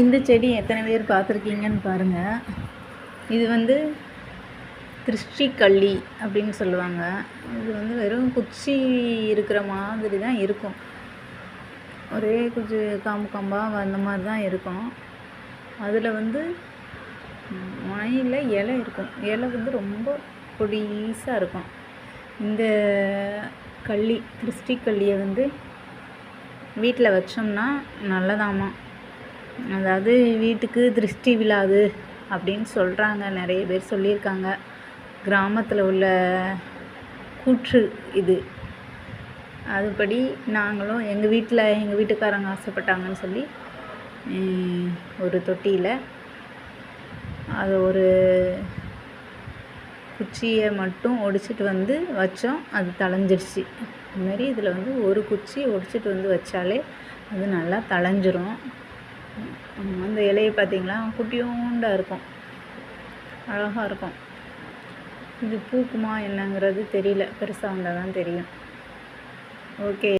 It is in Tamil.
இந்த செடி எத்தனை பேர் பார்த்துருக்கீங்கன்னு பாருங்கள் இது வந்து திருஷ்டிக்கள்ளி அப்படின்னு சொல்லுவாங்க. இது வந்து வெறும் குச்சி இருக்கிற மாதிரி தான் இருக்கும். ஒரே குச்சி காம்பு காம்பாக அந்த மாதிரி தான் இருக்கும். அதில் வந்து மழையில் இலை இருக்கும். இலை வந்து ரொம்ப பொடிசாக இருக்கும். இந்த கள்ளி திருஷ்டிக்கள்ளியை வந்து வீட்டில் வச்சோம்னா நல்லதாமா? அதாவது வீட்டுக்கு திருஷ்டி விழாது அப்படின்னு சொல்கிறாங்க நிறைய பேர் சொல்லியிருக்காங்க. கிராமத்தில் உள்ள கூற்று இது. அதுபடி நாங்களும் எங்கள் வீட்டில் எங்கள் வீட்டுக்காரங்க ஆசைப்பட்டாங்கன்னு சொல்லி ஒரு தொட்டியில் அது ஒரு குச்சியை மட்டும் ஒடிச்சிட்டு வந்து வச்சோம். அது தழைஞ்சிருச்சு. அதுமாரி இதில் வந்து ஒரு குச்சி ஒடிச்சிட்டு வந்து வச்சாலே அது நல்லா தழைஞ்சிரும். அந்த இலையை பார்த்தீங்களா? குட்டியோண்டாக இருக்கும். அழகாக இருக்கும். இது பூக்குமா என்னங்கிறது தெரியல. பெருசாக வந்தால் தான் தெரியும். ஓகே.